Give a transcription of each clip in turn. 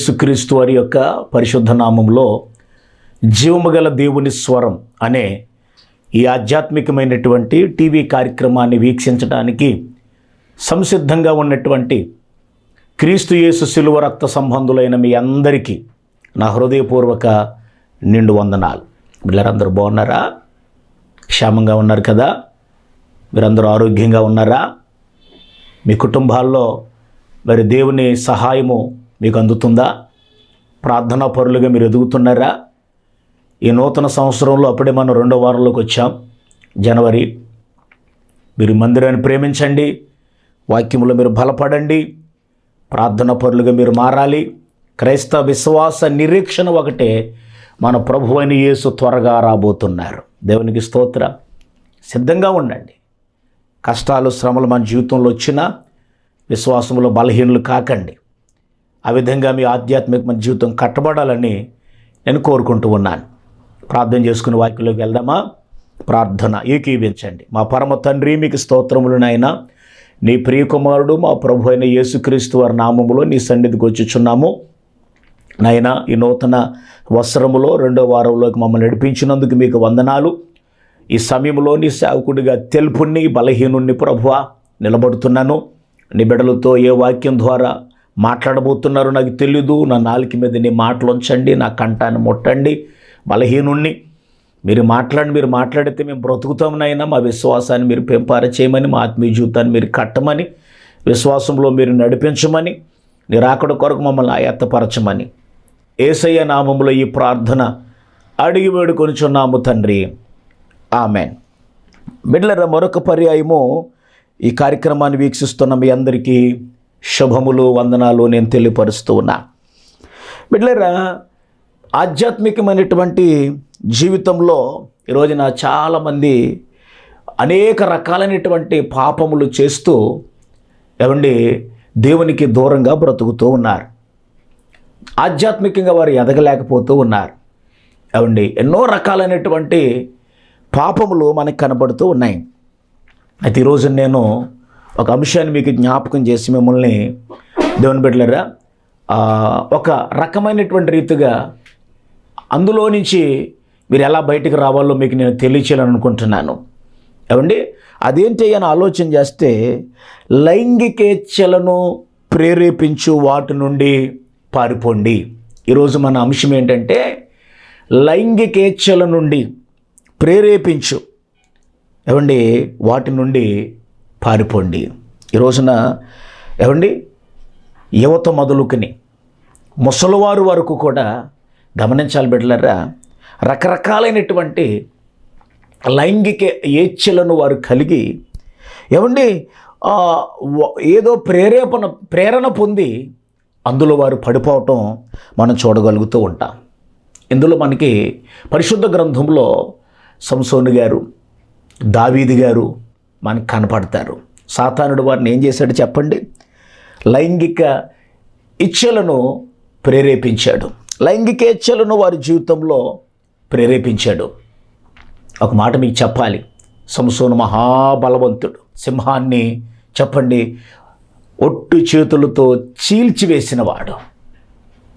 యేసుక్రీస్తు వారి యొక్క పరిశుద్ధ నామంలో జీవముగల దేవుని స్వరం అనే ఈ ఆధ్యాత్మికమైనటువంటి టీవీ కార్యక్రమాన్ని వీక్షించడానికి సంసిద్ధంగా ఉన్నటువంటి క్రీస్తు యేసు శిలువ రక్త సంబంధులైన మీ అందరికీ నా హృదయపూర్వక నిండు వందనాలు. వీళ్ళందరూ బాగున్నారా? క్షేమంగా ఉన్నారు కదా? మీరందరూ ఆరోగ్యంగా ఉన్నారా? మీ కుటుంబాల్లో మరి దేవుని సహాయము మీకు అందుతుందా ప్రార్థనా పరులుగా మీరు ఎదుగుతున్నారా? ఈ నూతన సంవత్సరంలో అప్పుడే మనం రెండో వారంలోకి వచ్చాం. జనవరి మీరు మందిరాన్ని ప్రేమించండి. వాక్యములో మీరు బలపడండి. ప్రార్థన పరులుగా మీరు మారాలి. క్రైస్తవ విశ్వాస నిరీక్షణ ఒకటే మన ప్రభు అయిన యేసు త్వరగా రాబోతున్నారు. దేవునికి స్తోత్ర. సిద్ధంగా ఉండండి. కష్టాలు శ్రమలు మన జీవితంలో వచ్చినా విశ్వాసంలో బలహీనులు కాకండి. ఆ విధంగా మీ ఆధ్యాత్మికమైన జీవితం కట్టబడాలని నేను కోరుకుంటూ ఉన్నాను. ప్రార్థన చేసుకుని వాక్యంలోకి వెళ్దామా? ప్రార్థన ఏకీవించండి మా పరమ తండ్రి మీకు స్తోత్రములు నాయన. నీ ప్రియకుమారుడు మా ప్రభు అయిన యేసుక్రీస్తు వారి నామములో నీ సన్నిధికి వచ్చుచున్నాము. నాయన ఈ నూతన వస్త్రములో రెండో వారంలోకి మమ్మల్ని నడిపించినందుకు మీకు వందనాలు. ఈ సమయంలో నీ సేవకుడిగా తెలుపుని బలహీనుణ్ణి ప్రభువ నిలబడుతున్నాను. నీ బిడ్డలతో ఏ వాక్యం ద్వారా మాట్లాడబోతున్నారో. నాకు తెలీదు. నా నాలుక మీద నీ మాటలు ఉంచండి. నా కంఠాన్ని ముట్టండి. బలహీనుణ్ణి. మీరు మాట్లాడి మీరు మాట్లాడితే మేము బ్రతుకుతామనైనా మా విశ్వాసాన్ని మీరు పెంపార చేయమని మా ఆత్మీయ జీవితాన్ని మీరు కట్టమని విశ్వాసంలో మీరు నడిపించమని నిరాకడ కొరకు మమ్మల్ని ఆయత్తపరచమని ఏసయ్య నామంలో ఈ ప్రార్థన అడిగి వేడుకొనిచున్నాము తండ్రి. ఆమెన్. బిడ్లర మరొక పర్యాయము ఈ కార్యక్రమాన్ని వీక్షిస్తున్న మీ అందరికీ శుభములు వందనాలు నేను తెలియపరుస్తూ ఉన్నా. బిడ్లరా ఆధ్యాత్మికమైనటువంటి జీవితంలో ఈ రోజున చాలామంది అనేక రకాలైనటువంటి పాపములు చేస్తూ ఏమండి దేవునికి దూరంగా బ్రతుకుతూ ఉన్నారు. ఆధ్యాత్మికంగా వారు ఎదగలేకపోతూ ఉన్నారు. ఏమండి ఎన్నో రకాలైనటువంటి పాపములు మనకు కనబడుతూ ఉన్నాయి. అయితే ఈరోజు నేను ఒక అంశాన్ని మీకు జ్ఞాపకం చేసి మిమ్మల్ని దేవుని బిడ్డలరా ఒక రకమైనటువంటి రీతిగా అందులో నుంచి మీరు ఎలా బయటికి రావాలో మీకు నేను తెలియచేయాలని అనుకుంటున్నాను. ఏమండి? అదేంటి అని ఆలోచన చేస్తే లైంగికేచ్ఛలను ప్రేరేపించు వాటి నుండి పారిపోండి. ఈరోజు మన అంశం ఏంటంటే లైంగికేచ్ఛల నుండి ప్రేరేపించు. ఏమండి? వాటి నుండి పారిపోండి. ఈ రోజున ఏమండి? యువత మొదలుకుని ముసలివారు వరకు కూడా గమనించాలి బిడ్డలరా రకరకాలైనటువంటి లైంగిక ఏచ్ఛలను వారు కలిగి ఏమండి? ఏదో ప్రేరేపణ ప్రేరణ పొంది అందులో వారు పడిపోవటం మనం చూడగలుగుతూ ఉంటాం. ఇందులో మనకి పరిశుద్ధ గ్రంథంలో సంసోని గారు దావీది గారు మనకు కనపడతారు. సాతానుడు వారిని ఏం చేశాడు చెప్పండి? లైంగిక ఇచ్చలను ప్రేరేపించాడు. లైంగిక ఇచ్చలను వారి జీవితంలో ప్రేరేపించాడు. ఒక మాట మీకు చెప్పాలి. సంసోను మహాబలవంతుడు. సింహాన్ని చెప్పండి ఒట్టు చేతులతో చీల్చివేసినవాడు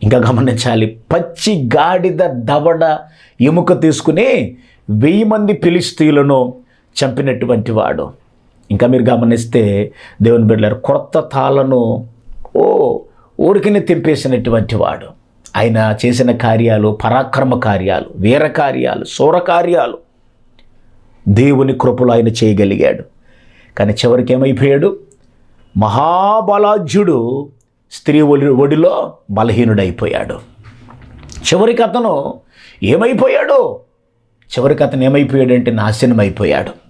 ఇంకా గమనించాలి పచ్చి గాడిద దవడ ఎముక తీసుకుని వెయ్యి మంది పిలిస్తీలను చంపినటువంటి వాడు. ఇంకా మీరు గమనిస్తే దేవుని బిడ్డలారు కొత్త తాళను ఓ ఊరికిని తెంపేసినటువంటి వాడు. ఆయన చేసిన కార్యాలు పరాక్రమ కార్యాలు వీర కార్యాలు శూర కార్యాలు దేవుని కృపలు ఆయన చేయగలిగాడు. కానీ చివరికి ఏమైపోయాడు? మహాబలాజ్యుడు స్త్రీ ఒడి ఒడిలో బలహీనుడైపోయాడు. చివరికి అతను ఏమైపోయాడు? చివరికి అతను ఏమైపోయాడంటే నాశనం అయిపోయాడు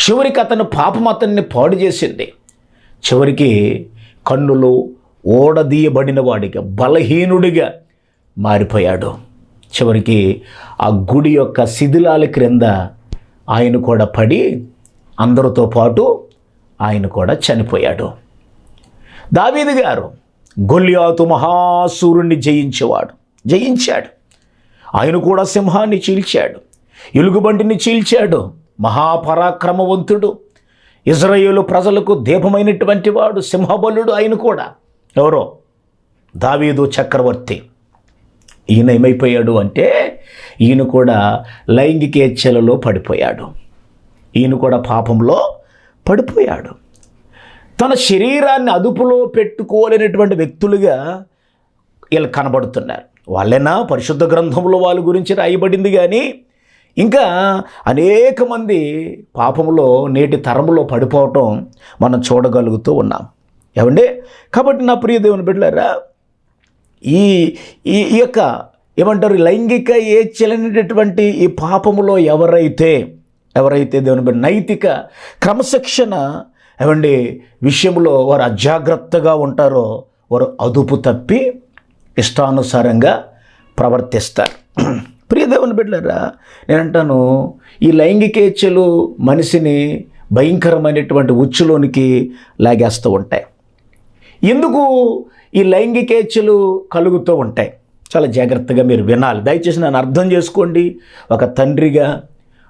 చివరికి అతను పాపం అతన్ని పాడు చేసింది. చివరికి కన్నులు ఓడదీయబడిన వాడిగా బలహీనుడిగా మారిపోయాడు. చివరికి ఆ గుడి యొక్క శిథిలాల క్రింద ఆయన కూడా పడి అందరితో పాటు ఆయన కూడా చనిపోయాడు. దావీదు గారు గొల్లియాతు మహాసూరుణ్ణి జయించేవాడు జయించాడు. ఆయన కూడా సింహాన్ని చీల్చాడు ఎలుగుబంటిని చీల్చాడు. మహాపరాక్రమవంతుడు. ఇజ్రాయేలు ప్రజలకు దీపమైనటువంటి వాడు సింహబలుడు ఆయన కూడా. ఎవరో? దావీదు చక్రవర్తి. ఈయన ఏమైపోయాడు అంటే ఈయన కూడా లైంగికేచ్ఛలలో పడిపోయాడు. ఈయన కూడా పాపంలో పడిపోయాడు. తన శరీరాన్ని అదుపులో పెట్టుకోలేనటువంటి వ్యక్తులుగా వీళ్ళు కనబడుతున్నారు. వాళ్ళైనా పరిశుద్ధ గ్రంథంలో వాళ్ళ గురించి రాయబడింది కానీ ఇంకా అనేక మంది పాపంలో నేటి తరంలో పడిపోవటం మనం చూడగలుగుతూ ఉన్నాం. ఏమండి? కాబట్టి నా ప్రియ దేవుని బిడ్డలారా ఈ ఈ యొక్క ఏమంటారు లైంగిక ఏచ్చలనేటటువంటి ఈ పాపములో ఎవరైతే ఎవరైతే దేవుని బిడ్డ నైతిక క్రమశిక్షణ ఏమండి విషయంలో వారు అజాగ్రత్తగా ఉంటారో వారు అదుపు తప్పి ఇష్టానుసారంగా ప్రవర్తిస్తారు. ప్రియదేవుని దేవుని నేనంటాను ఈ లైంగికేచ్ఛలు మనిషిని భయంకరమైనటువంటి ఉచ్చులోనికి లాగేస్తూ ఉంటాయి. ఎందుకు ఈ లైంగికేచ్ఛలు కలుగుతూ ఉంటాయి? చాలా జాగ్రత్తగా మీరు వినాలి. దయచేసి నన్ను అర్థం చేసుకోండి. ఒక తండ్రిగా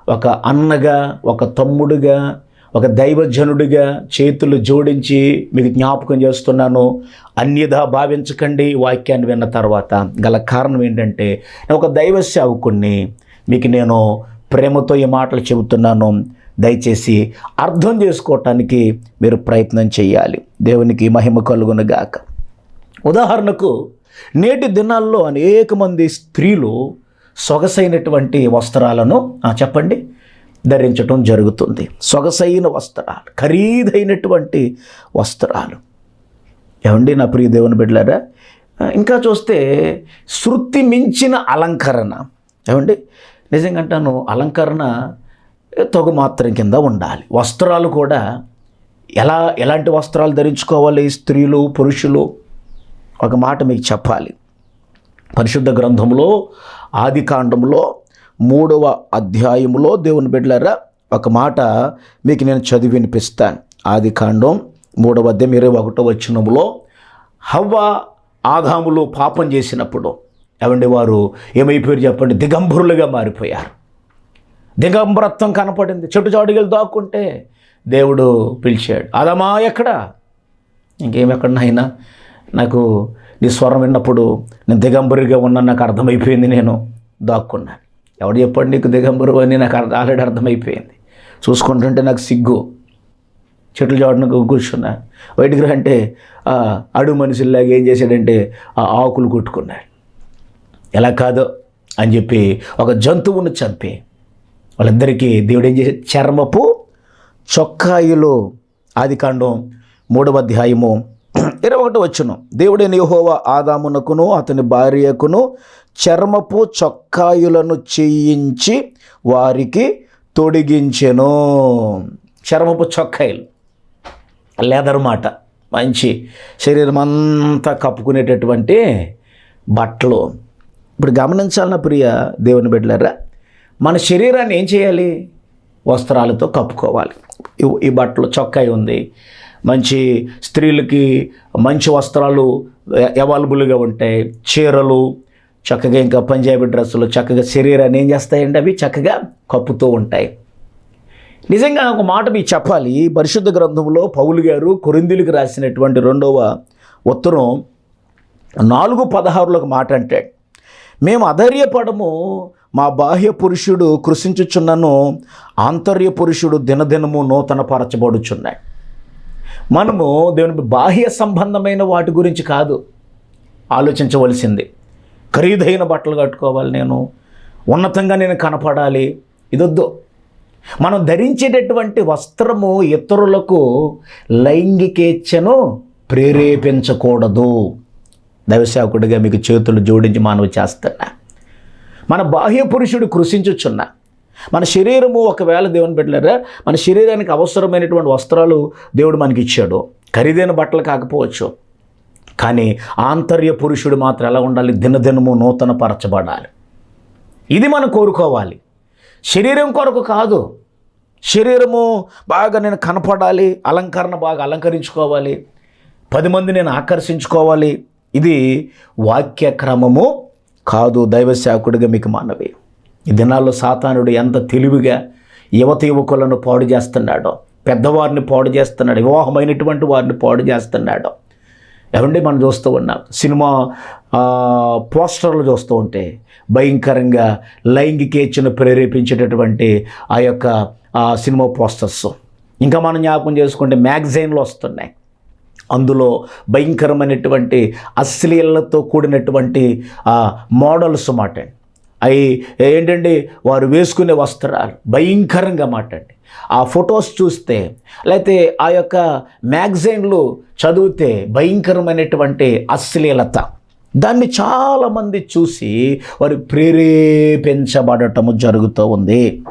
ఒక అన్నగా ఒక తమ్ముడుగా ఒక దైవజనుడిగా చేతులు జోడించి మీకు జ్ఞాపకం చేస్తున్నాను. అన్యదా భావించకండి వాక్యాన్ని విన్న తర్వాత. గల కారణం ఏంటంటే ఒక దైవ సేవకుణ్ణి. మీకు నేను ప్రేమతో ఈ మాటలు చెబుతున్నాను. దయచేసి అర్థం చేసుకోవటానికి మీరు ప్రయత్నం చేయాలి. దేవునికి మహిమ కలుగునుగాక ఉదాహరణకు నేటి దినాల్లో అనేక మంది స్త్రీలు సొగసైనటువంటి వస్త్రాలను చెప్పండి. ధరించటం జరుగుతుంది. సొగసైన వస్త్రాలు ఖరీదైనటువంటి వస్త్రాలు. ఏమండి నా ప్రియ దేవుని బిడ్డలారా? ఇంకా చూస్తే శృతి మించిన అలంకరణ. ఏమండి? నిజంగా అంటాను అలంకరణ తగు మాత్రం కింద ఉండాలి. వస్త్రాలు కూడా ఎలా ఎలాంటి వస్త్రాలు ధరించుకోవాలి స్త్రీలు పురుషులు? ఒక మాట మీకు చెప్పాలి. పరిశుద్ధ గ్రంథంలో ఆది కాండంలో మూడవ అధ్యాయంలో దేవుని బిడ్డలారా ఒక మాట మీకు నేను చదివి వినిపిస్తాను. ఆది కాండం మూడవ అధ్యాయం ఇరవై ఒకటో వచ్చినములో హవ్వ ఆదాములు పాపం చేసినప్పుడు ఏమండి వారు? ఏమైపోయారు చెప్పండి? దిగంబరులుగా మారిపోయారు. దిగంబరత్వం కనపడింది. చెట్టు చాటుకెళ్ళి దాక్కుంటే దేవుడు పిలిచాడు. అదమా ఎక్కడ? ఇంకేం ఎక్కడనైనా? నాకు నీ స్వరం విన్నప్పుడు నేను దిగంబరిగా ఉన్నాను నాకు అర్థమైపోయింది నేను దాక్కున్నాను. ఎవడు చెప్పాడు నీకు దిగంబరు అని నాకు అర్థం ఆల్రెడీ అర్థమైపోయింది. చూసుకుంటుంటే నాకు సిగ్గు. చెట్లు చాటున కూర్చున్నా. వైట్ రా అంటే అడు అడుగు మనుషుల్లాగా ఏం చేశాడంటే ఆ ఆకులు కొట్టుకున్నాడు. ఎలా కాదో అని చెప్పి ఒక జంతువును చంపి. వాళ్ళిద్దరికీ దేవుడు ఏం చేశాడు? చర్మపు చొక్కాయిలు ఆది కాండం మూడవ అధ్యాయము ఇరవై ఒకటి వచ్చును. దేవుడైన యెహోవా ఆదామునకును అతని భార్యకును చర్మపు చొక్కాయులను చేయించి వారికి తొడిగించెను. చర్మపు చొక్కాయలు. లెదర్ మాట. మంచి శరీరం అంతా కప్పుకునేటటువంటి బట్టలు. ఇప్పుడు గమనించాలన్న ప్రియ దేవుని బిడ్డలారా? మన శరీరాన్ని ఏం చేయాలి? వస్త్రాలతో కప్పుకోవాలి. ఈ బట్టలు చొక్కాయి ఉంది. మంచి స్త్రీలకి మంచి వస్త్రాలు అవైలబుల్గా ఉంటాయి. చీరలు చక్కగా ఇంకా పంజాబీ డ్రెస్సులు చక్కగా శరీరాన్ని ఏం చేస్తాయండి అవి? చక్కగా కప్పుతూ ఉంటాయి. నిజంగా ఒక మాట మీకు చెప్పాలి. పరిశుద్ధ గ్రంథంలో పౌలు గారు కొరిందులకు రాసినటువంటి రెండవ ఉత్తరం నాలుగు పదహారులో ఒక మాట అంటాడు మేము అధైర్యపడము మా బాహ్య పురుషుడు కృషించుచున్నను ఆంతర్య పురుషుడు దినదినము నూతన పరచబడుచున్నాయి మనము దేవుని బాహ్య సంబంధమైన వాటి గురించి కాదు. ఆలోచించవలసింది. ఖరీదైన బట్టలు కట్టుకోవాలి నేను. ఉన్నతంగా నేను కనపడాలి. ఇదొద్దు. మనం ధరించేటటువంటి వస్త్రము ఇతరులకు లైంగికేచ్ఛను ప్రేరేపించకూడదు. దైవసేవకుడిగా మీకు చేతులు జోడించి మనవి చేస్తున్నా. మన బాహ్య పురుషుడు కృషించుచున్నా మన శరీరము ఒకవేళ దేవుని పెట్టలేరా మన శరీరానికి అవసరమైనటువంటి వస్త్రాలు దేవుడు మనకి ఇచ్చాడు ఖరీదైన బట్టలు కాకపోవచ్చు. కానీ ఆంతర్య పురుషుడు మాత్రం ఎలా ఉండాలి? దినదినము నూతన పరచబడాలి ఇది మనం కోరుకోవాలి. శరీరం కొరకు కాదు. శరీరము బాగా నేను కనపడాలి అలంకరణ బాగా అలంకరించుకోవాలి పది మంది నేను ఆకర్షించుకోవాలి. ఇది వాక్య క్రమము కాదు దైవ సేవకుడిగా మీకు మానవి ఈ దినాల్లో సాతానుడు ఎంత తెలివిగా యువత యువకులను పాడు చేస్తున్నాడో పెద్దవారిని పాడు చేస్తున్నాడు వివాహమైనటువంటి వారిని పాడు చేస్తున్నాడు. ఏమండి మనం చూస్తూ ఉన్నాం. సినిమా పోస్టర్లు చూస్తూ ఉంటే భయంకరంగా లైంగికేచ్ఛను ప్రేరేపించేటటువంటి ఆ యొక్క సినిమా పోస్టర్స్. ఇంకా మనం జ్ఞాపకం చేసుకుంటే మ్యాగజైన్లు వస్తున్నాయి. అందులో భయంకరమైనటువంటి అశ్లీలతో కూడినటువంటి ఆ, మోడల్స్ మాట. అవి ఏంటండి? వారు వేసుకునే వస్త్రాలు. భయంకరంగా మాటండి. ఆ ఫొటోస్ చూస్తే లేకపోతే ఆ యొక్క మ్యాగజైన్లు చదివితే భయంకరమైనటువంటి అశ్లీలత. దాన్ని చాలామంది చూసి వారు ప్రేరేపించబడటము జరుగుతూ ఉంది.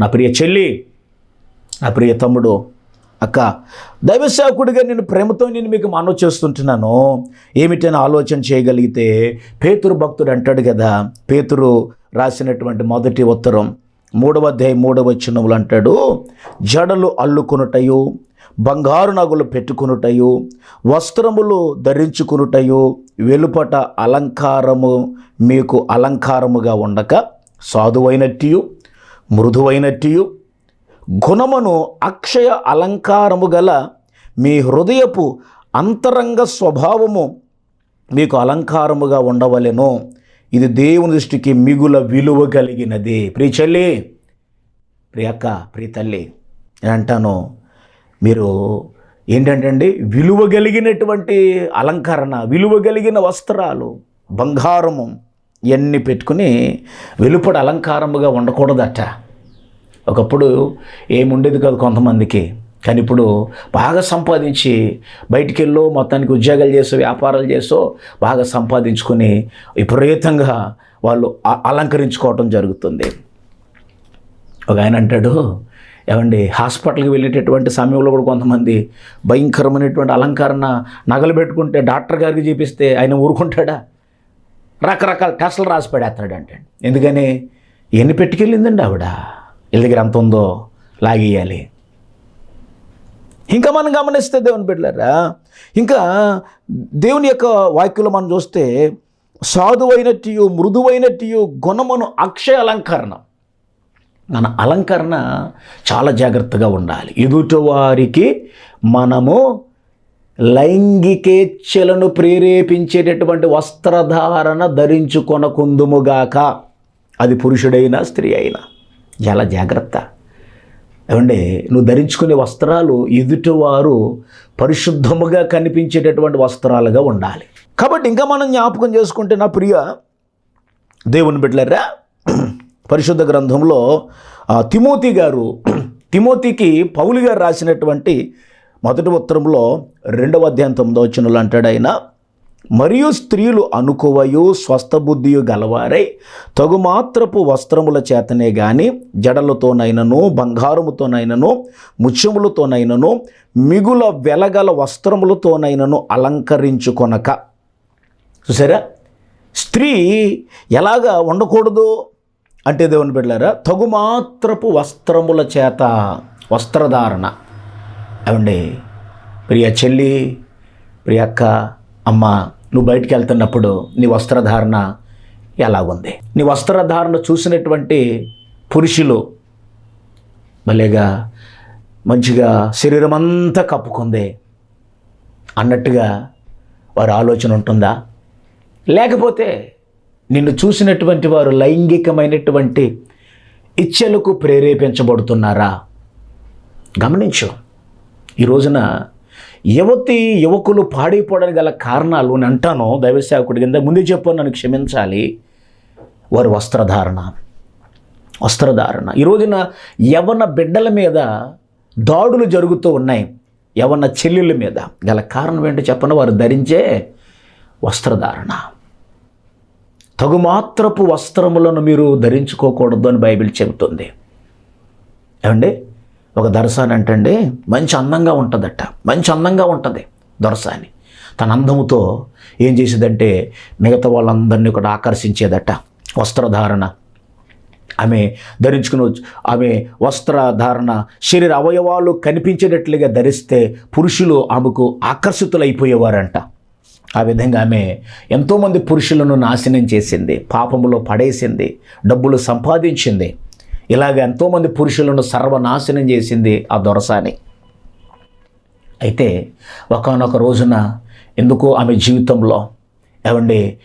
నా ప్రియ చెల్లి నా ప్రియ తమ్ముడు అక్క దైవసేవకుడిగా నేను ప్రేమతో నేను మీకు మనవి చేస్తుంటున్నాను. ఏమిటని ఆలోచన చేయగలిగితే పేతురు భక్తుడు అంటాడు కదా పేతురు రాసినటువంటి మొదటి ఉత్తరం మూడవ అధ్యాయం మూడవ చిన్నములు అంటాడు జడలు అల్లుకొనుటయు బంగారు నగులు పెట్టుకునుటయు వస్త్రములు ధరించుకునుటయు వెలుపట అలంకారము మీకు అలంకారముగా ఉండక సాధువైనట్టియు మృదువైనట్టియు గుణమును అక్షయ అలంకారము గల మీ హృదయపు అంతరంగ స్వభావము మీకు అలంకారముగా ఉండవలెను. ఇది దేవుని దృష్టికి మిగుల విలువ కలిగినది. ప్రియ చెల్లి ప్రియక్క ప్రియ తల్లి నేను అంటాను మీరు ఏంటంటే అండి విలువ కలిగినటువంటి అలంకరణ విలువ కలిగిన వస్త్రాలు బంగారము ఇవన్నీ పెట్టుకుని వెలుపడ అలంకారముగా ఉండకూడదట. ఒకప్పుడు ఏముండేది కాదు కొంతమందికి. కానీ ఇప్పుడు బాగా సంపాదించి బయటికి వెళ్ళో మొత్తానికి ఉద్యోగాలు చేసో వ్యాపారాలు చేసో బాగా సంపాదించుకొని విపరీతంగా వాళ్ళు అలంకరించుకోవటం జరుగుతుంది. ఒక ఆయన అంటాడు ఏమండి హాస్పిటల్కి వెళ్ళేటటువంటి సమయంలో కూడా కొంతమంది భయంకరమైనటువంటి అలంకరణ నగలు పెట్టుకుంటే డాక్టర్ గారికి చూపిస్తే ఆయన ఊరుకుంటాడా? రకరకాల టెస్టులు రాసి పడేస్తాడు అంటే ఎందుకని ఎన్ని పెట్టుకెళ్ళిందండి ఆవిడ? వీళ్ళ దగ్గర ఎంత ఉందో లాగేయాలి. ఇంకా మనం గమనిస్తే దేవుని బిడ్డలారా ఇంకా దేవుని యొక్క వాక్యంలో మనం చూస్తే సాధువైనట్టు మృదువైనట్టు గుణమును అక్షయ అలంకరణ. మన అలంకరణ చాలా జాగ్రత్తగా ఉండాలి. ఎదుటివారికి మనము లైంగికేచ్ఛలను ప్రేరేపించేటటువంటి వస్త్రధారణ ధరించుకొనకుందుముగాక. అది పురుషుడైనా స్త్రీ అయినా. చాలా జాగ్రత్త. ఏమంటే నువ్వు ధరించుకునే వస్త్రాలు ఎదుటివారు పరిశుద్ధముగా కనిపించేటటువంటి వస్త్రాలుగా ఉండాలి. కాబట్టి ఇంకా మనం జ్ఞాపకం చేసుకుంటే నా ప్రియ దేవుని బిడ్డలరా పరిశుద్ధ గ్రంథంలో తిమోతి గారు తిమోతికి పౌలు గారు రాసినటువంటి మొదటి ఉత్తరంలో రెండవ అధ్యాయం తొమ్మిదో వచనంలో అంటాడు ఆయన మరియు స్త్రీలు అనుకువయు స్వస్థబుద్ధియు గలవారై. తగుమాత్రపు వస్త్రముల చేతనే గాని జడలతోనైనను బంగారముతోనైనను ముత్యములతోనైనను మిగుల వెలగల వస్త్రములతోనైనను అలంకరించుకొనక. చూసారా? స్త్రీ ఎలాగా ఉండకూడదు? అంటే దేవుని బిడ్డారా తగుమాత్రపు వస్త్రముల చేత వస్త్రధారణ. అవండి ప్రియ చెల్లి ప్రియ అక్క అమ్మ నువ్వు బయటికి వెళ్తున్నప్పుడు నీ వస్త్రధారణ ఎలా ఉంది నీ వస్త్రధారణ చూసినటువంటి పురుషులు భలేగా మంచిగా శరీరం అంతా కప్పుకుంది అన్నట్టుగా వారి ఆలోచన ఉంటుందా? లేకపోతే నిన్ను చూసినటువంటి వారు లైంగికమైనటువంటి ఇచ్చలకు ప్రేరేపించబడుతున్నారా? గమనించు ఈ రోజున యువతి యువకులు పాడైపోవడానికి గల కారణాలు నేను అంటాను. దైవసేవకుడి కింద ముందే చెప్పాను నన్ను క్షమించాలి. వారి వస్త్రధారణ. వస్త్రధారణ. ఈ రోజున యవన బిడ్డల మీద దాడులు జరుగుతూ ఉన్నాయి. యవన చెల్లెళ్ళ మీద. గల కారణం ఏంటో చెప్పను వారు ధరించే వస్త్రధారణ. తగుమాత్రపు వస్త్రములను మీరు ధరించుకోకూడదు అని బైబిల్ చెబుతుంది. ఏమండి? ఒక దర్శాని అంటండి మంచి అందంగా ఉంటుందట. మంచి అందంగా ఉంటుంది దొరసాని తన అందముతో ఏం చేసేదంటే మిగతా వాళ్ళందరినీ కూడా ఆకర్షించేదట. వస్త్రధారణ. ఆమె ధరించుకుని ఆమె వస్త్రధారణ శరీర అవయవాలు కనిపించేటట్లుగా ధరిస్తే పురుషులు ఆమెకు ఆకర్షితులైపోయేవారంట. ఆ విధంగా ఆమె ఎంతోమంది పురుషులను నాశనం చేసింది పాపములో పడేసింది డబ్బులు సంపాదించింది. ఇలాగ ఎంతోమంది పురుషులను సర్వనాశనం చేసింది ఆ దొరసాని. అయితే ఒకనొక రోజున ఎందుకో ఆమె జీవితంలో ఏమండి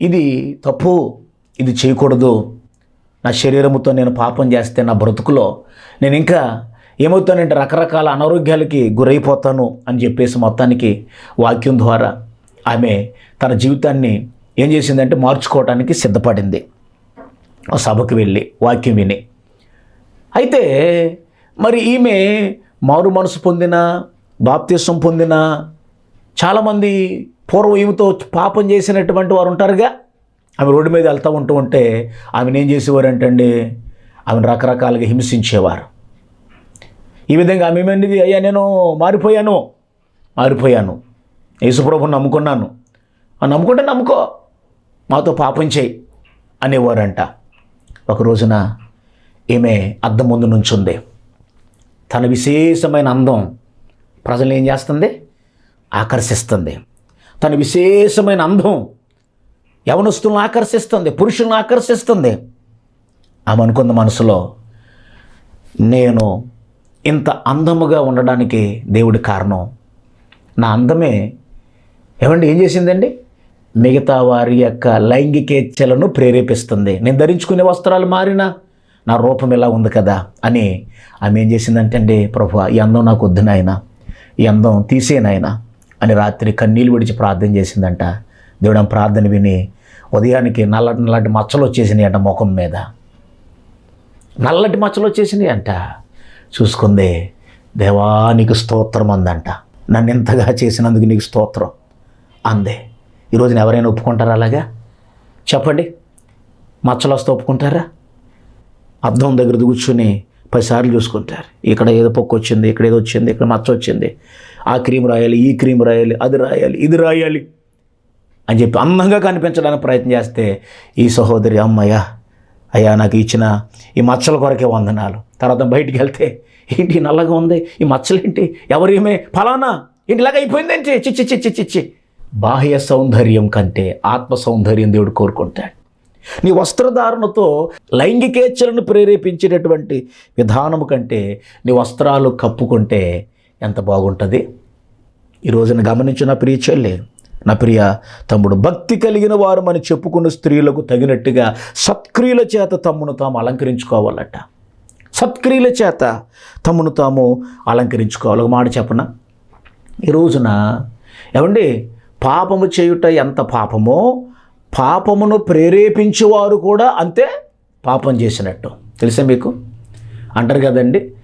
ఇది తప్పు ఇది చేయకూడదు నా శరీరముతో నేను పాపం చేస్తే నా బ్రతుకులో నేను ఇంకా ఏమవుతానంటే రకరకాల అనారోగ్యాలకి గురైపోతాను అని చెప్పేసి మొత్తానికి వాక్యం ద్వారా ఆమె తన జీవితాన్ని ఏం చేసిందంటే మార్చుకోవడానికి సిద్ధపడింది. ఆ సభకు వెళ్ళి వాక్యం విని అయితే మరి ఈమె మారు మనసు పొందిన బాప్తీసం పొందిన చాలామంది పూర్వం ఈమెతో పాపం చేసినటువంటి వారు ఉంటారుగా. ఆమె రోడ్డు మీద వెళ్తూ ఉంటూ ఉంటే ఆమెను ఏం చేసేవారు ఆమెను రకరకాలుగా హింసించేవారు. ఈ విధంగా ఆమె ఏమైంది? అయ్యా నేను మారిపోయాను. మారిపోయాను. యేసుప్రభుని నమ్ముకున్నాను. నమ్ముకుంటే నమ్ముకో. మాతో పాపం చేయి అనేవారంట. ఒక రోజున ఈమె అద్దం ముందు నుంచుంది. తన విశేషమైన అందం ప్రజల్ని ఏం చేస్తుంది? ఆకర్షిస్తుంది. తన విశేషమైన అందం యవనస్తులను ఆకర్షిస్తుంది పురుషులను ఆకర్షిస్తుంది. ఆమె అనుకున్న మనసులో నేను ఇంత అందముగా ఉండడానికి దేవుడి కారణం. నా అందమే ఏమండి ఏం చేసిందండి? మిగతా వారి యొక్క లైంగికేచ్ఛలను ప్రేరేపిస్తుంది. నేను ధరించుకునే వస్త్రాలు మారినా నా రూపం ఇలా ఉంది కదా అని ఆమె ఏం చేసిందంటే అండి ప్రభు ఈ అందం నాకు వద్దు నాయన ఈ అందం తీసేనాయన అని రాత్రి కన్నీళ్ళు విడిచి ప్రార్థన చేసిందంట. దేవుడు ప్రార్థన విని ఉదయానికి నల్లటి నల్లటి మచ్చలు వచ్చేసినాయి అంట ముఖం మీద. నల్లటి మచ్చలు వచ్చేసినాయి అంట చూసుకుంది దేవా నీకు స్తోత్రం అందంట. నన్ను ఇంతగా చేసినందుకు నీకు స్తోత్రం అందే. ఈరోజున ఎవరైనా ఒప్పుకుంటారా అలాగా? చెప్పండి మచ్చలు వస్తే ఒప్పుకుంటారా? అద్దం దగ్గర కూర్చొని పదిసార్లు చూసుకుంటారు. ఇక్కడ ఏదో పొక్కు వచ్చింది ఇక్కడ ఏదో వచ్చింది ఇక్కడ మచ్చ వచ్చింది. ఆ క్రీమ్ రాయాలి ఈ క్రీమ్ రాయాలి అది రాయాలి ఇది రాయాలి అని చెప్పి అందంగా కనిపించడానికి ప్రయత్నం చేస్తే ఈ సహోదరి అమ్మయ్య అయ్యా నాకు ఇచ్చిన ఈ మచ్చల కొరకే వందనాలు. తర్వాత బయటికి వెళ్తే ఏంటి నల్లగా ఉంది? ఈ మచ్చలేంటి? ఎవరేమే? ఫలానా? ఏంటి ఇలాగ అయిపోయిందేంటి? చిచ్చి చిచ్చి చిచ్చి బాహ్య సౌందర్యం కంటే ఆత్మ సౌందర్యం దేవుడు కోరుకుంటాడు. నీ వస్త్రధారణతో లైంగికేచ్ఛలను ప్రేరేపించేటటువంటి విధానము కంటే నీ వస్త్రాలు కప్పుకుంటే ఎంత బాగుంటుంది? ఈ రోజున గమనించిన నా ప్రియ చెల్లి నా ప్రియ తమ్ముడు భక్తి కలిగిన వారు అని చెప్పుకున్న స్త్రీలకు తగినట్టుగా సత్క్రియల చేత తమ్మును తాము అలంకరించుకోవాలట. సత్క్రియల చేత తమ్మును తాము అలంకరించుకోవాలి. ఒక మాట చెప్పన? ఈ రోజున ఏమండి పాపము చేయుట ఎంత పాపమో పాపమును ప్రేరేపించేవారు కూడా అంతే పాపం చేసినట్టు. తెలుసా మీకు? అంటారు కదండి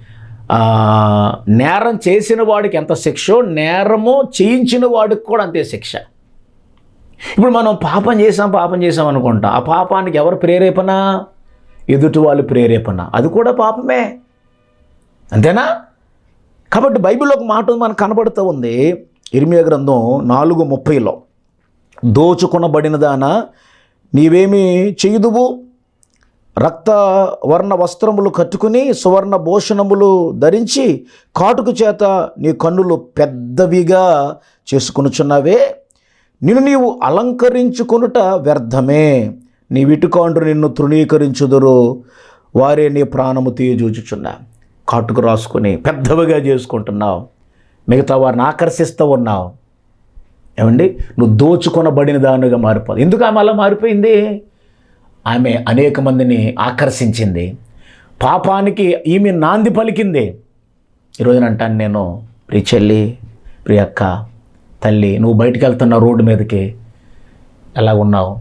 నేరం చేసిన వాడికి ఎంత శిక్షో? నేరము చేయించిన వాడికి కూడా అంతే శిక్ష. ఇప్పుడు మనం పాపం చేసాం పాపం చేసాం అనుకుంటా ఆ పాపానికి ఎవరు ప్రేరేపణ? ఎదుటి వాళ్ళు ప్రేరేపణ. అది కూడా పాపమే. అంతేనా? కాబట్టి బైబిల్లో ఒక మాట మనకు కనబడుతూ ఉంది ఇర్మియా గ్రంథం నాలుగు ముప్పైలో. దోచుకొనబడిన దాన నీవేమి చేయుదువు? రక్త వర్ణ వస్త్రములు కట్టుకుని సువర్ణ భూషణములు ధరించి కాటుకు చేత నీ కన్నులు పెద్దవిగా చేసుకునుచున్నావే. నిన్ను నీవు అలంకరించుకొనుట వ్యర్థమే. నీ విటుకాండ్రు నిన్ను తృణీకరించుదురు. వారే నీ ప్రాణము తీయజూచుచున్నా. కాటుకు రాసుకొని పెద్దవిగా చేసుకుంటున్నావు. మిగతా వారిని ఆకర్షిస్తూ ఉన్నావు. ఏమండి? నువ్వు దోచుకొనబడిన దానిగా మారిపోదు. ఎందుకు ఆమె అలా మారిపోయింది? ఆమె అనేక మందిని ఆకర్షించింది. పాపానికి ఈమె నాంది పలికింది. ఈరోజున అంటాను నేను ప్రియ చెల్లి ప్రియ అక్క తల్లి నువ్వు బయటికి వెళ్తున్న రోడ్డు మీదకి ఎలా ఉన్నావు?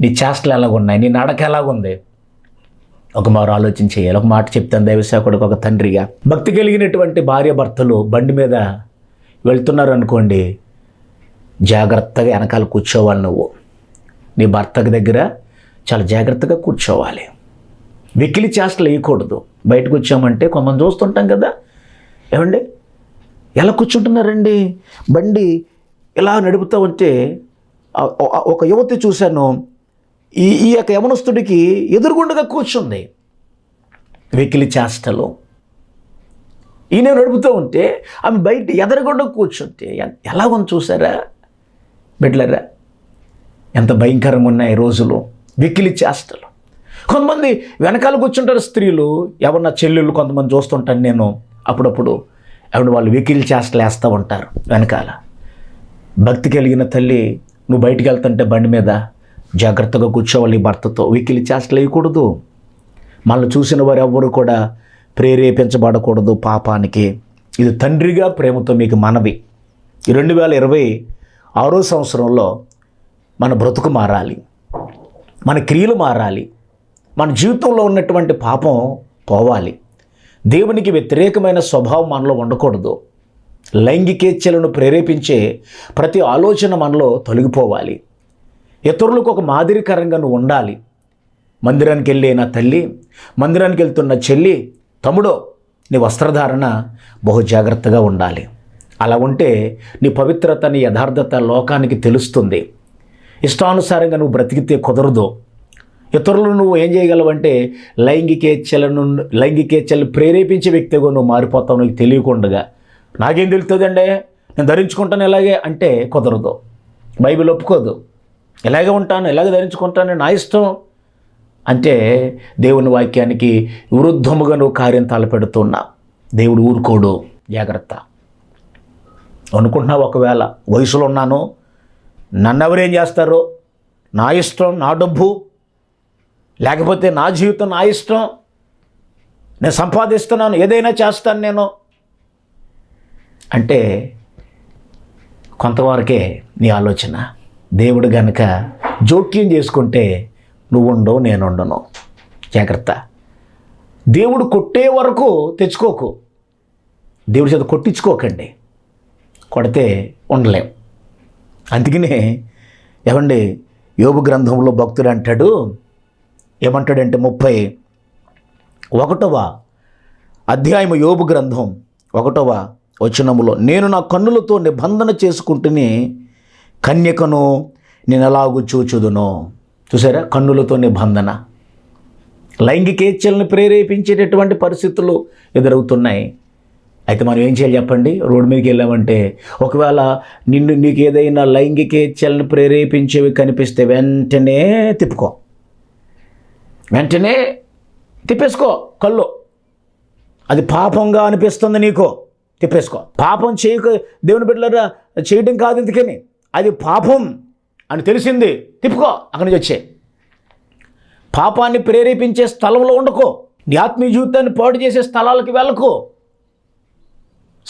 నీ చేష్టలు ఎలాగున్నాయి నీ నడక ఎలాగుంది ఒక మారు ఆలోచన చేయాలి. ఒక మాట చెప్తాను దైవశాఖుడికి ఒక తండ్రిగా. భక్తి కలిగినటువంటి భార్య భర్తలు బండి మీద వెళ్తున్నారు అనుకోండి జాగ్రత్తగా వెనకాల కూర్చోవాలి నువ్వు. నీ భర్తకి దగ్గర చాలా జాగ్రత్తగా కూర్చోవాలి. వెకిలి చేష్టలు వేయకూడదు. బయటకు వచ్చామంటే కొంతమంది చూస్తుంటాం కదా. ఏమండి? ఎలా కూర్చుంటున్నారండి? బండి ఇలా నడుపుతూ ఉంటే ఒక యువతి చూశాను. ఈ ఈ యొక్క యమనస్తుడికి ఎదురుగుండగా కూర్చుంది. వెకిలి చేష్టలు. ఈయన నడుపుతూ ఉంటే ఆమె బయట ఎదరగొండ కూర్చుంటే ఎ- ఎలా ఉంది చూసారా? బిడ్లరా ఎంత భయంకరంగా ఉన్నాయి ఈ రోజులు వెకిలి చేస్తలు కొంతమంది వెనకాల కూర్చుంటారు స్త్రీలు ఎవరన్నా చెల్లెళ్ళు కొంతమంది చూస్తుంటాను నేను అప్పుడప్పుడు ఎవరు వాళ్ళు వెకిలి చేస్తలేస్తూ వేస్తూ ఉంటారు వెనకాల. భక్తి కలిగిన తల్లి నువ్వు బయటికి వెళ్తుంటే బండి మీద జాగ్రత్తగా కూర్చోవాలి ఈ భర్తతో వెకిలి చేస్తలు వేయకూడదు. మనల్ని చూసిన వారు ఎవ్వరూ కూడా ప్రేరేపించబడకూడదు పాపానికి. ఇది తండ్రిగా ప్రేమతో మీకు మనవి. ఈ రెండు వేల ఇరవై ఆరో సంవత్సరంలో మన బ్రతుకు మారాలి. మన క్రియలు మారాలి. మన జీవితంలో ఉన్నటువంటి పాపం పోవాలి. దేవునికి వ్యతిరేకమైన స్వభావం మనలో ఉండకూడదు. లైంగికేచ్ఛలను ప్రేరేపించే ప్రతి ఆలోచన మనలో తొలగిపోవాలి. ఇతరులకు ఒక మాదిరికరంగా నువ్వు ఉండాలి. మందిరానికి వెళ్ళే నా తల్లి మందిరానికి వెళ్తున్న చెల్లి తమ్ముడో నీ వస్త్రధారణ బహు జాగ్రత్తగా ఉండాలి. అలా ఉంటే నీ పవిత్రత నీ యథార్థత లోకానికి తెలుస్తుంది. ఇష్టానుసారంగా నువ్వు బ్రతికితే కుదరదు. ఇతరులు నువ్వు ఏం చేయగలవంటే లైంగికేచ్ఛలను లైంగికేచ్ఛలు ప్రేరేపించే వ్యక్తిగా నువ్వు మారిపోతావు నీకు తెలియకుండగా. నాకేం తెలుస్తుందండి? నేను ధరించుకుంటాను ఎలాగే అంటే కుదరదు. బైబిల్ ఒప్పుకోదు. ఎలాగే ఉంటాను ఎలాగే ధరించుకుంటాను నా ఇష్టం. అంటే దేవుని వాక్యానికి విరుద్ధముగా నువ్వు కార్యం తలపెడుతున్నా దేవుడు ఊరుకోడు. జాగ్రత్త. అనుకుంటున్నావు ఒకవేళ? వయసులో ఉన్నాను నన్ను ఎవరేం చేస్తారు? నా ఇష్టం నా డబ్బు లేకపోతే నా జీవితం నా ఇష్టం. నేను సంపాదిస్తున్నాను ఏదైనా చేస్తాను నేను. అంటే కొంతవరకే నీ ఆలోచన దేవుడు గనక జోక్యం చేసుకుంటే నువ్వు ఉండవు నేను ఉండను జాగ్రత్త. దేవుడు కొట్టే వరకు తెచ్చుకోకు. దేవుడి చేత కొట్టించుకోకండి. కొడితే ఉండలేం. అందుకనే ఏమండి యోగు గ్రంథంలో భక్తుడు అంటాడు ఏమంటాడంటే ముప్పై ఒకటవ అధ్యాయము యోబు గ్రంథం ఒకటవ వచనములో నేను నా కన్నులతో నిబంధన చేసుకుంటుని కన్యకను నేను ఎలాగూ చూచుదును? చూసారా? కన్నులతో నిబంధన. లైంగికేచ్ఛలను ప్రేరేపించేటటువంటి పరిస్థితులు ఎదురవుతున్నాయి. అయితే మనం ఏం చేయాలి చెప్పండి? రోడ్డు మీదకి వెళ్ళామంటే ఒకవేళ నిన్ను నీకు ఏదైనా లైంగికేచ్ఛలను ప్రేరేపించేవి కనిపిస్తే వెంటనే తిప్పుకో. వెంటనే తిప్పేసుకో కళ్ళు. అది పాపంగా అనిపిస్తుంది నీకు. తిప్పేసుకో. పాపం చేయక దేవుని బిడ్డలరా చేయడం కాదు ఇందుకని అది పాపం అని తెలిసింది. తిప్పుకో. అక్కడి నుంచి వచ్చే. పాపాన్ని ప్రేరేపించే స్థలంలో ఉండకో. నీ ఆత్మీయ జీవితాన్ని పాడు చేసే స్థలాలకు వెళ్ళకు.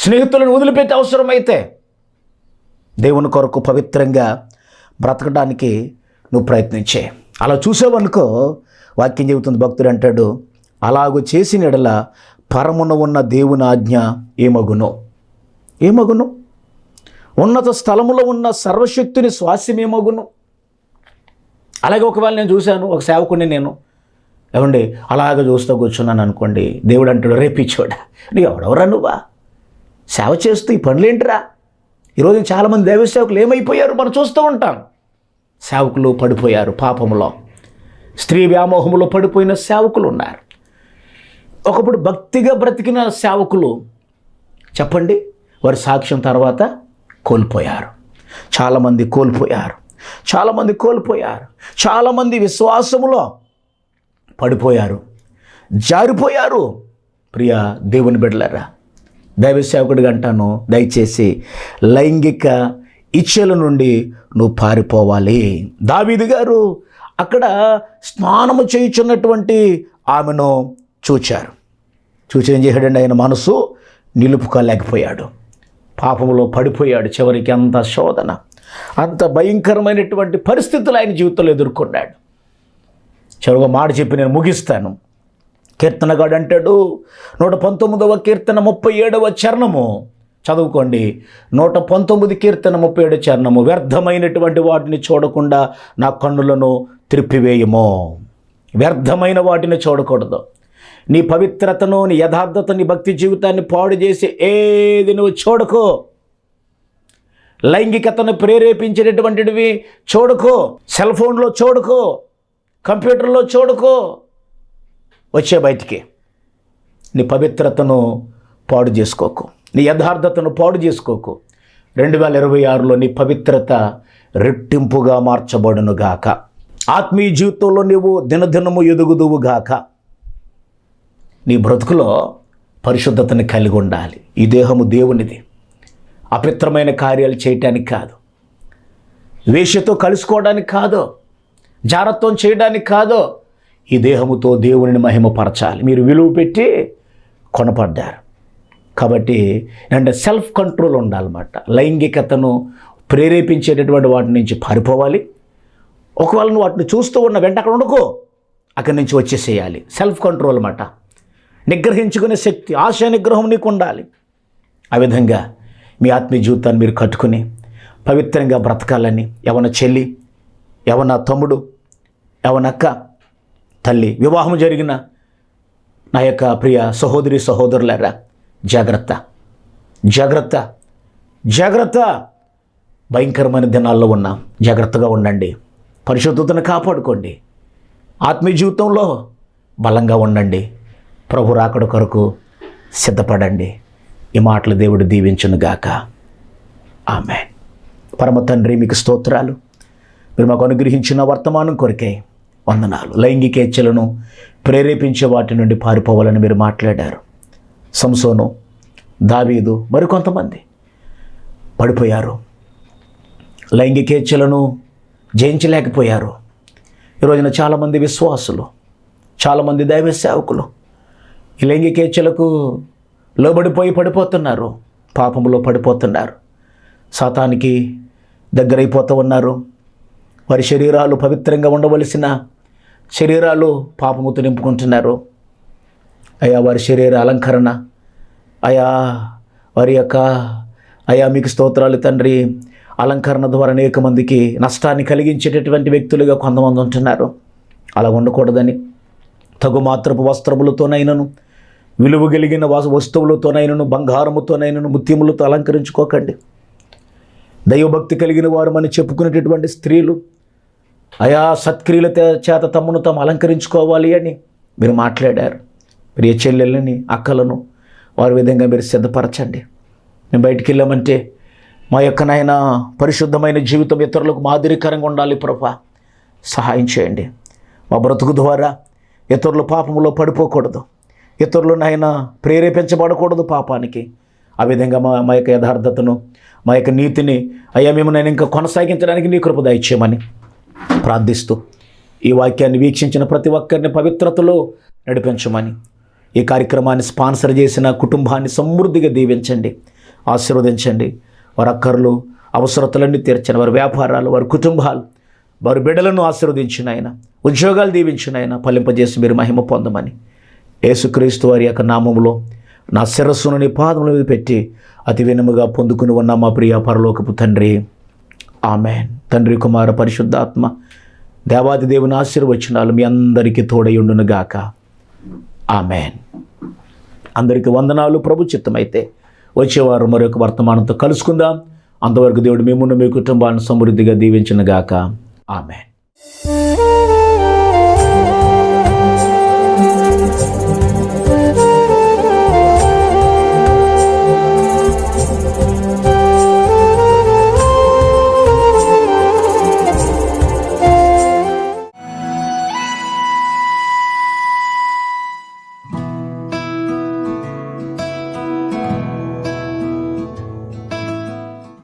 స్నేహితులను వదిలిపెట్టే అవసరమైతే దేవుని కొరకు పవిత్రంగా బ్రతకడానికి నువ్వు ప్రయత్నించే. అలా చూసావనుకో వాక్యం చెబుతుంది భక్తుడు అంటాడు అలాగూ చేసిన ఎడల పరమున ఉన్న దేవుని ఆజ్ఞ ఏమగును? ఏమగును? ఉన్నత స్థలములో ఉన్న సర్వశక్తిని స్వాస్యం ఏమగును? అలాగే ఒకవేళ నేను చూశాను ఒక సేవకుడిని నేను ఏమండి అలాగ చూస్తూ కూర్చున్నాను అనుకోండి దేవుడు అంటాడు రేపిచ్చోడా నీ ఎవడెవరా నువ్వా? సేవ చేస్తూ ఈ పనులేంటిరా? ఈరోజు చాలామంది దైవ సేవకులు ఏమైపోయారు? మనం చూస్తూ ఉంటాం. సేవకులు పడిపోయారు పాపములో. స్త్రీ వ్యామోహంలో పడిపోయిన సేవకులు ఉన్నారు. ఒకప్పుడు భక్తిగా బ్రతికిన సేవకులు చెప్పండి వారి సాక్ష్యం తర్వాత కోల్పోయారు. చాలామంది కోల్పోయారు. చాలామంది కోల్పోయారు. చాలామంది విశ్వాసములో పడిపోయారు. జారిపోయారు. ప్రియ దేవుని బిడ్డలరా దైవ సేవకుడిగా అంటాను దయచేసి లైంగిక ఇచ్చల నుండి నువ్వు పారిపోవాలి. దావీది గారు అక్కడ స్నానము చేయుచున్నటువంటి ఆమెను చూచారు. చూచి ఏం చేశాడండి? ఆయన మనసు నిలుపుకోలేకపోయాడు. పాపంలో పడిపోయాడు చివరికి అంత శోధన అంత భయంకరమైనటువంటి పరిస్థితులు ఆయన జీవితంలో ఎదుర్కొన్నాడు. చివరిగా మాట చెప్పి నేను ముగిస్తాను. కీర్తనగాడు అంటాడు నూట పంతొమ్మిదవ కీర్తన ముప్పై ఏడవ చరణము. చదువుకోండి. నూట పంతొమ్మిది కీర్తన ముప్పై ఏడు చరణము. వ్యర్థమైనటువంటి వాటిని చూడకుండా నా కన్నులను త్రిప్పివేయము. వ్యర్థమైన వాటిని చూడకూడదు. నీ పవిత్రతను నీ యథార్థత నీ భక్తి జీవితాన్ని పాడు చేసి ఏది నువ్వు చూడకో. లైంగికతను ప్రేరేపించేటటువంటివి చూడకో. సెల్ ఫోన్లో చూడకో. కంప్యూటర్లో చూడకో. వచ్చే బయటికి. నీ పవిత్రతను పాడు చేసుకోకు. నీ యథార్థతను పాడు చేసుకోకు. రెండు వేల ఇరవై ఆరులో నీ పవిత్రత రెట్టింపుగా మార్చబడును గాక. ఆత్మీయ జీవితంలో నీవు దినదినము ఎదుగుదువు గాక. నీ బ్రతుకులో పరిశుద్ధతను కలిగి ఉండాలి. ఈ దేహము దేవునిది. అపిత్రమైన కార్యాలు చేయటానికి కాదు. వేషతో కలుసుకోవడానికి కాదు. జారత్వం చేయడానికి కాదు. ఈ దేహముతో దేవునిని మహిమపరచాలి. మీరు విలువ పెట్టి కొనపడ్డారు. కాబట్టి అంటే సెల్ఫ్ కంట్రోల్ ఉండాలన్నమాట. లైంగికతను ప్రేరేపించేటటువంటి వాటి నుంచి పారిపోవాలి. ఒకవేళ నువ్వు వాటిని చూస్తూ ఉన్న వెంట అక్కడ ఉండకో. అక్కడి నుంచి వచ్చేసేయాలి. సెల్ఫ్ కంట్రోల్ అన్నమాట. నిగ్రహించుకునే శక్తి ఆశ నిగ్రహం నీకు ఉండాలి. ఆ విధంగా మీ ఆత్మీయ జీవితాన్ని మీరు కట్టుకుని పవిత్రంగా బ్రతకాలని ఎవన చెల్లి ఎవన తమ్ముడు ఎవనక్క తల్లి వివాహం జరిగిన నా యొక్క ప్రియ సహోదరి సహోదరులారా జాగ్రత్త జాగ్రత్త జాగ్రత్త. భయంకరమైన దినాల్లో ఉన్నాం జాగ్రత్తగా ఉండండి. పరిశుద్ధతను కాపాడుకోండి. ఆత్మీయ జీవితంలో బలంగా ఉండండి. ప్రభు రాకడ కొరకు సిద్ధపడండి. ఈ మాటలు దేవుడు దీవించునుగాక ఆమె పరమ తండ్రి మీకు స్తోత్రాలు. మీరు మాకు అనుగ్రహించిన వర్తమానం కొరకే వందనాలు. లైంగికేచ్ఛలను ప్రేరేపించే వాటి నుండి పారిపోవాలని మీరు మాట్లాడారు. సంసోను దావీదు మరికొంతమంది పడిపోయారు. లైంగికేచ్ఛలను జయించలేకపోయారు. ఈ రోజున చాలామంది విశ్వాసులు చాలామంది దైవ సేవకులు ఈ లైంగికేచ్ఛలకు లోబడిపోయి పడిపోతున్నారు పాపంలో పడిపోతున్నారు. సాతానికి దగ్గరైపోతూ ఉన్నారు. వారి శరీరాలు పవిత్రంగా ఉండవలసిన శరీరాలు పాపముతో నింపుకుంటున్నారు. అయా వారి శరీర అలంకరణ అయా వారి యొక్క అయా మీకు స్తోత్రాలు తండ్రి అలంకరణ ద్వారా అనేక మందికి నష్టాన్ని కలిగించేటటువంటి వ్యక్తులుగా కొంతమంది ఉంటున్నారు. అలా ఉండకూడదని తగు మాత్రపు వస్త్రములతోనైనను విలువ కలిగిన వస్తువులతోనైనను బంగారముతోనైనను ముత్యములతో అలంకరించుకోకండి. దైవభక్తి కలిగిన వారు మనం చెప్పుకునేటటువంటి స్త్రీలు అయా సత్క్రియల చేత తమను తాము అలంకరించుకోవాలి అని మీరు మాట్లాడారు. ప్రియ చెల్లెళ్ళని అక్కలను వారి విధంగా మీరు సిద్ధపరచండి. మేము బయటికి వెళ్ళామంటే మా యొక్క నాయన పరిశుద్ధమైన జీవితం ఇతరులకు మాదిరికరంగా ఉండాలి ప్రభా. సహాయం చేయండి. మా బ్రతుకు ద్వారా ఇతరుల పాపంలో పడిపోకూడదు. ఇతరులు నాయన ప్రేరేపించబడకూడదు పాపానికి. ఆ విధంగా మా మా యొక్క యథార్థతను మా యొక్క నీతిని అయ్యా మేము నేను ఇంకా కొనసాగించడానికి నీ కృప దయచేయమని ప్రార్థిస్తూ ఈ వాక్యాన్ని వీక్షించిన ప్రతి ఒక్కరిని పవిత్రతలో నడిపించమని ఈ కార్యక్రమాన్ని స్పాన్సర్ చేసిన కుటుంబాన్ని సమృద్ధిగా దీవించండి ఆశీర్వదించండి. వారి అక్కర్లు అవసరతలన్నీ తీర్చండి. వారి వ్యాపారాలు వారి కుటుంబాలు వారి బిడ్డలను ఆశీర్వదించిన ఆయన ఉద్యోగాలు దీవించిన ఆయన ఫలింపజేసి మీరు మహిమ పొందమని. యేసుక్రీస్తు వారి యొక్క నామములో నా శిరస్సును నీ పాదముల మీద పెట్టి అతి వినముగా పొందుకుని ఉన్న మా ప్రియ పరలోకపు తండ్రి. ఆమెన్. తండ్రి కుమార పరిశుద్ధాత్మ దేవాది దేవుని ఆశీర్వచనాలు మీ అందరికీ తోడయుండునుగాక ఆమెన్. అందరికీ వందనాలు. ప్రభు చిత్తమైతే వచ్చేవారు మరొక వర్తమానంతో కలుసుకుందాం. అంతవరకు దేవుడు మిమ్మల్ని మీ కుటుంబాన్ని సమృద్ధిగా దీవించినగాక. ఆమె ఆమెన్.